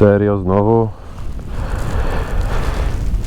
Serio, znowu?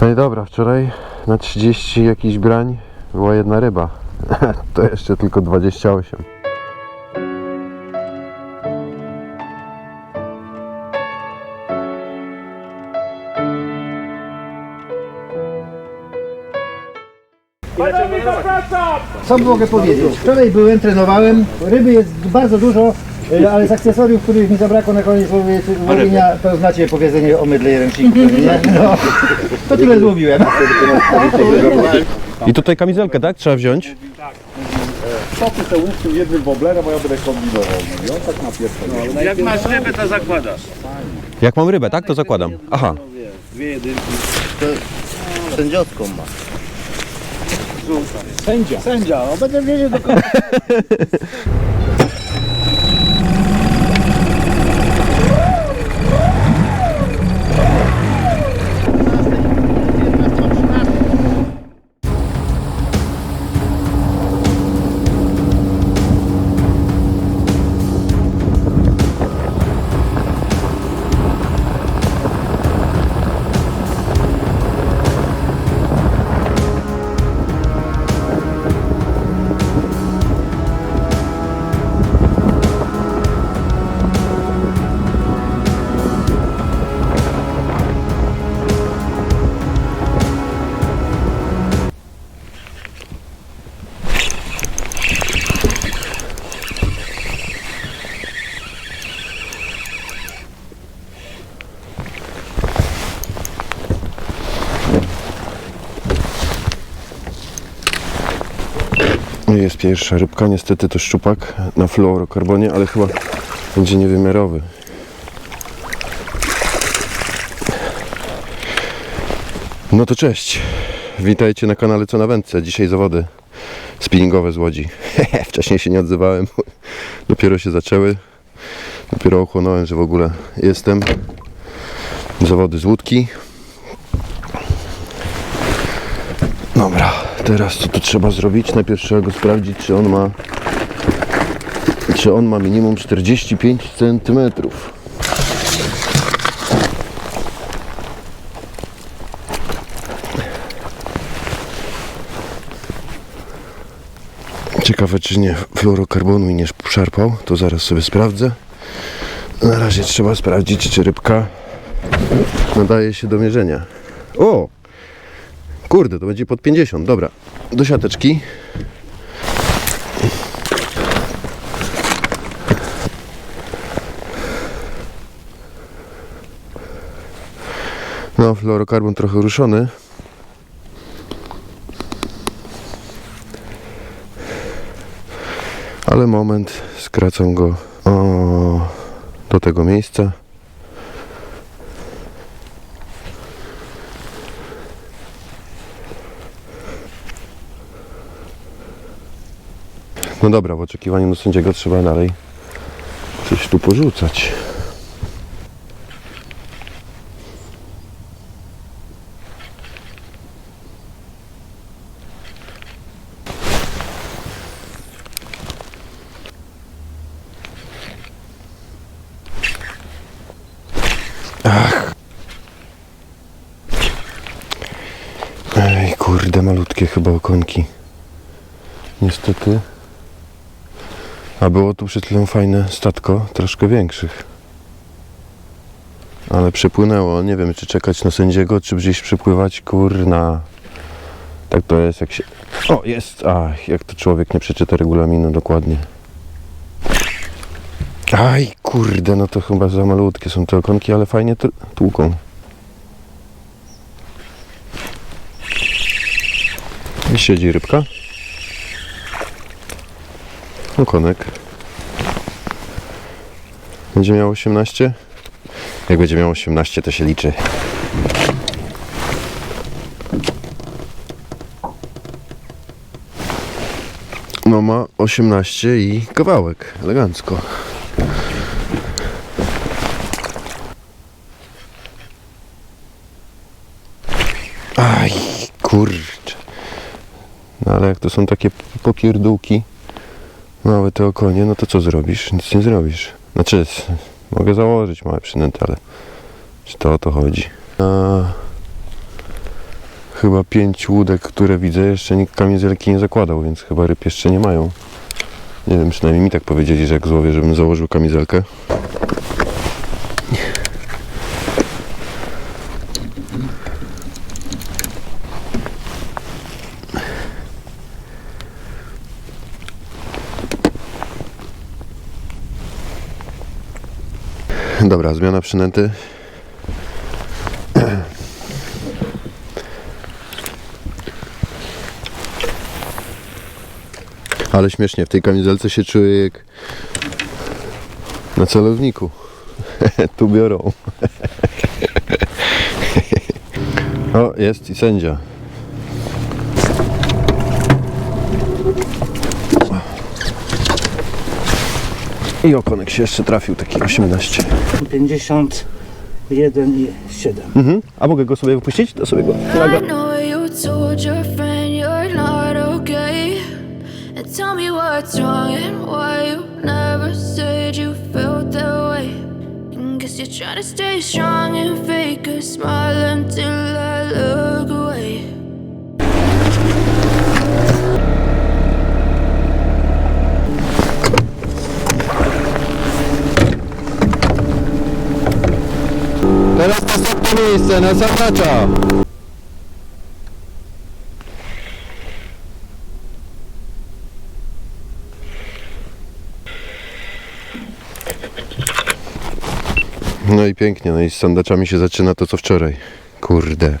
No i dobra, wczoraj na 30 jakiś brań była jedna ryba. to jeszcze tylko 28. Co mogę powiedzieć? Wczoraj byłem, trenowałem, ryby jest bardzo dużo, ale z akcesoriów, których mi zabrakło na koniec łowienia, to znacie powiedzenie o mydle i ręczniku, nie? No, to tyle złowiłem. I tutaj kamizelkę, tak? Trzeba wziąć? Stopy te łupki jednym woblerem, a ja będę kombinował. I on tak na pierwsze. Jak masz rybę, to zakładasz. Jak mam rybę, tak? To zakładam. Aha. Dwie jedynki. Sędziowską ma. Sędzia. Sędzia, no będę wiedział do końca. Jest pierwsza rybka, niestety to szczupak na fluorokarbonie, ale chyba będzie niewymiarowy. No to cześć. Witajcie na kanale Co na Wędce. Dzisiaj zawody spinningowe z Łodzi. Wcześniej się nie odzywałem. Dopiero się zaczęły. Dopiero ochłonąłem, że w ogóle jestem. Zawody z łódki. Dobra, teraz co tu trzeba zrobić? Najpierw trzeba go sprawdzić, czy on ma czy on ma minimum 45 cm. Ciekawe, czy nie fluorokarbonu i nie szarpał, to zaraz sobie sprawdzę. Na razie trzeba sprawdzić, czy rybka nadaje się do mierzenia. O! Kurde, to będzie pod 50. Dobra, do siateczki. No, fluorokarbon trochę ruszony. Ale moment, skracam go o, do tego miejsca. No dobra, w oczekiwaniu do sędziego trzeba dalej coś tu porzucać. Ach. Ej, kurde, malutkie chyba okonki. Niestety. A było tu przed chwilą fajne statko, troszkę większych. Ale przepłynęło. Nie wiem, czy czekać na sędziego, czy gdzieś przepływać. Kurna. Tak to jest, jak się... O, jest! Ach, jak to człowiek nie przeczyta regulaminu dokładnie. Aj, kurde, no to chyba za malutkie są te okonki, ale fajnie tłuką. I siedzi rybka. Okonek. Będzie miał 18? Jak będzie miał 18, to się liczy. No ma 18 i kawałek. Elegancko. Aj, kurczę. No ale jak to są takie popierdółki, małe te okonie, no to co zrobisz? Nic nie zrobisz. Znaczy, mogę założyć małe przynęty, ale Czy to o to chodzi? A, chyba pięć łódek, które widzę, jeszcze nikt kamizelki nie zakładał, więc chyba ryb jeszcze nie mają. Nie wiem, przynajmniej mi tak powiedzieli, że jak złowię, żebym założył kamizelkę. Dobra, zmiana przynęty. Ale śmiesznie, w tej kamizelce się czuję jak na celowniku. tu biorą. o, jest i sędzia. I okonek się jeszcze trafił, taki 18. 51 i 7. Mhm. A mogę go sobie wypuścić? To sobie go I know you told your friend you're not okay. And tell me what's wrong and why you never said you felt that way. And guess you're trying to stay strong and fake a smile until I look away. Miejsce na zaznacza. No i pięknie, no i z sandaczami się zaczyna to co wczoraj. Kurde.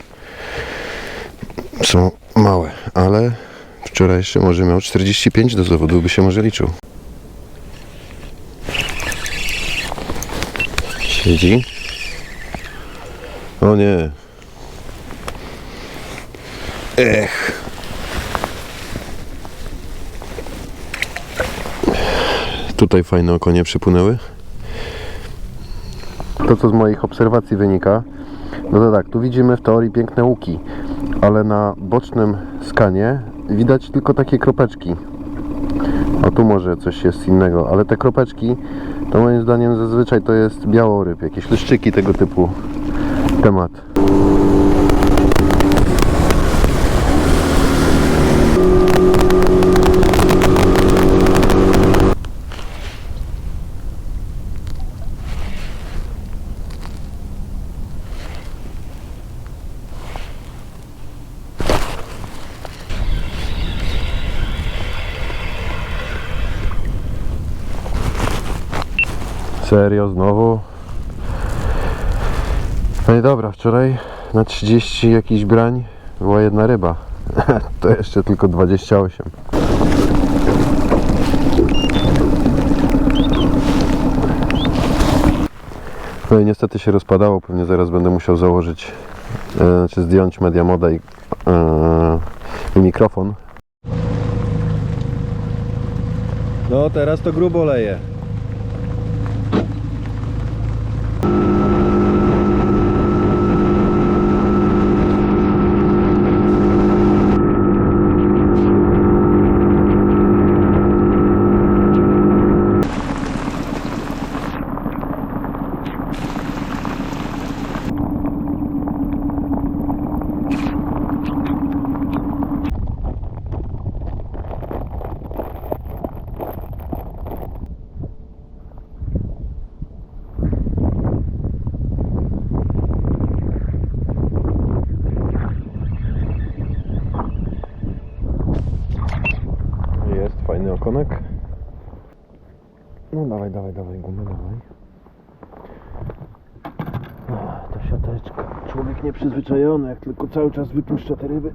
Są małe, ale wczoraj jeszcze może miał 45 do zawodu, by się może liczył. Siedzi. O nie. Ech. Tutaj fajne okonie przypłynęły. To co z moich obserwacji wynika, no to tak, tu widzimy w teorii piękne łuki, ale na bocznym skanie widać tylko takie kropeczki. A tu może coś jest innego, ale te kropeczki to moim zdaniem zazwyczaj to jest białoryb, jakieś leszczyki tego typu temat. Serio, znowu? No i dobra, wczoraj na 30 jakiś brań była jedna ryba. to jeszcze tylko 28. No i niestety się rozpadało, pewnie zaraz będę musiał założyć, e, znaczy zdjąć media moda i, e, i mikrofon. No teraz to grubo leje. Okonek. No dawaj, dawaj, dawaj, gumę, dawaj. Ach, ta siateczka. Człowiek nieprzyzwyczajony, jak tylko cały czas wypuszcza te ryby.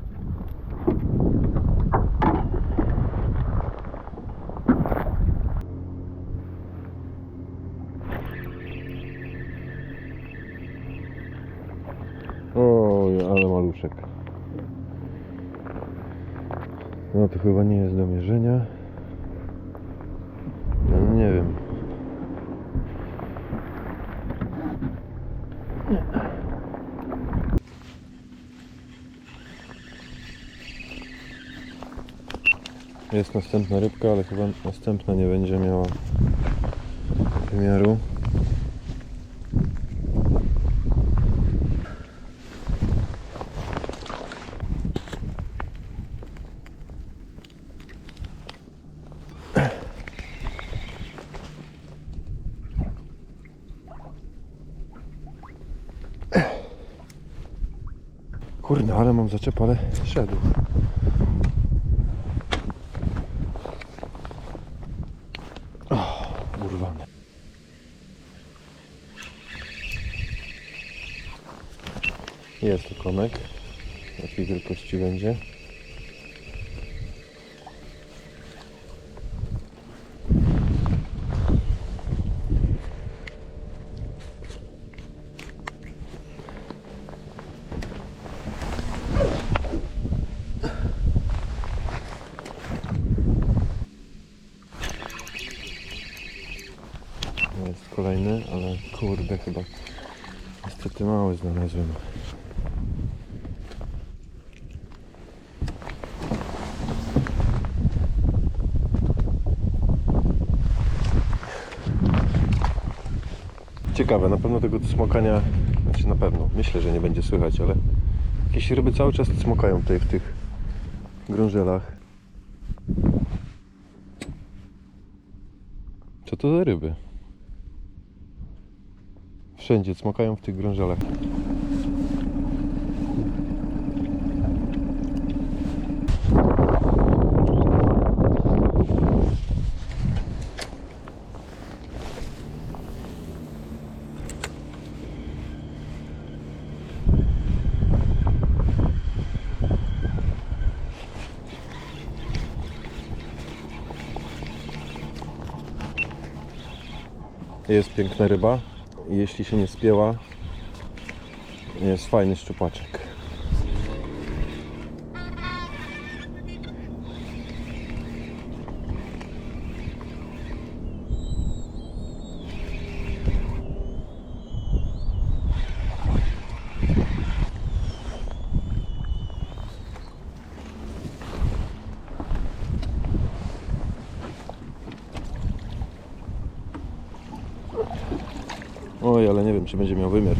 Oj, ale maluszek. No to chyba nie jest do mierzenia. No, nie wiem. Jest następna rybka, ale chyba następna nie będzie miała wymiaru. Kurde, ale mam zaczep, ale szedł. Jest tu konek. Jakiej wielkości będzie? Kolejny, ale kurde chyba niestety mały znalazłem. Ciekawe, na pewno tego smokania, znaczy na pewno, myślę, że nie będzie słychać, ale jakieś ryby cały czas smokają tutaj w tych grążelach. Co to za ryby? Wszędzie smokają w tych grążelach. Jest piękna ryba. Jeśli się nie spięła, jest fajny szczupaczek. Oj, ale nie wiem, czy będzie miał wymiar.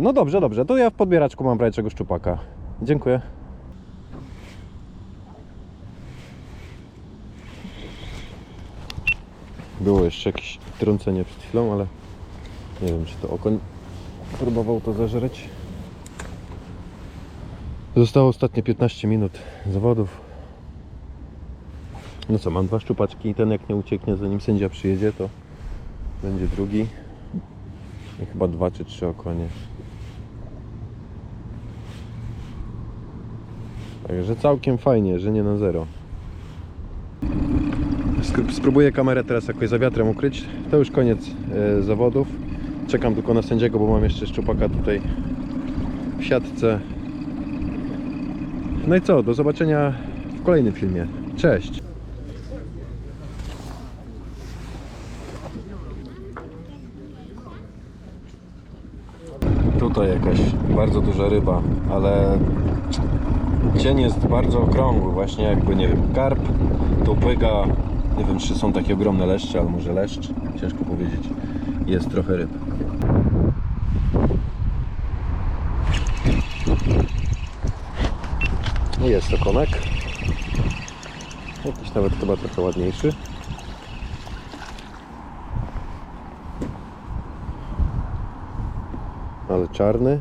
No dobrze, dobrze. To ja w podbieraczku mam brajczego szczupaka. Dziękuję. Było jeszcze jakieś trącenie przed chwilą, ale nie wiem, czy to okoń próbował to zażreć. Zostało ostatnie 15 minut zawodów. No co, mam dwa szczupaczki i ten jak nie ucieknie zanim sędzia przyjedzie, to będzie drugi. I chyba dwa czy trzy okonie. Także całkiem fajnie, że nie na zero. Spróbuję kamerę teraz jakoś za wiatrem ukryć. To już koniec e, zawodów. Czekam tylko na sędziego, bo mam jeszcze szczupaka tutaj w siatce. No i co, do zobaczenia w kolejnym filmie. Cześć! Tutaj jakaś bardzo duża ryba, ale cień jest bardzo okrągły, właśnie jakby, nie wiem, karp, topyga, nie wiem czy są takie ogromne leszcze, ale może leszcz, ciężko powiedzieć. Jest trochę ryb. No Jest to konek. Jakiś nawet chyba trochę ładniejszy. Ale czarny.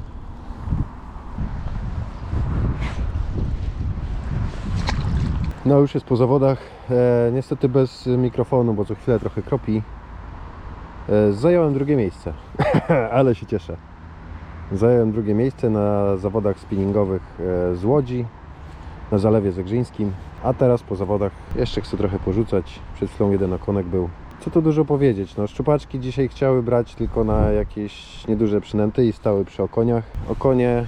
No już jest po zawodach. E, niestety bez mikrofonu, bo co chwilę trochę kropi. E, zająłem drugie miejsce, ale się cieszę. Zająłem drugie miejsce na zawodach spinningowych e, z Łodzi na Zalewie Zegrzyńskim. A teraz po zawodach jeszcze chcę trochę porzucać. Przed chwilą jeden okonek był. Co tu dużo powiedzieć? No, szczupaczki dzisiaj chciały brać tylko na jakieś nieduże przynęty i stały przy okoniach. Okonie,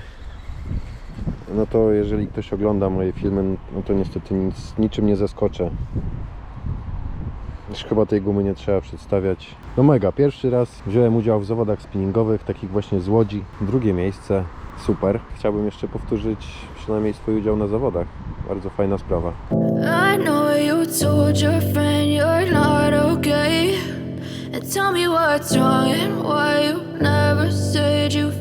no to jeżeli ktoś ogląda moje filmy, no to niestety nic, niczym nie zaskoczę. Już chyba tej gumy nie trzeba przedstawiać. No mega, pierwszy raz wziąłem udział w zawodach spinningowych, takich właśnie z Łodzi. Drugie miejsce, super. Chciałbym jeszcze powtórzyć przynajmniej swój udział na zawodach. Bardzo fajna sprawa. I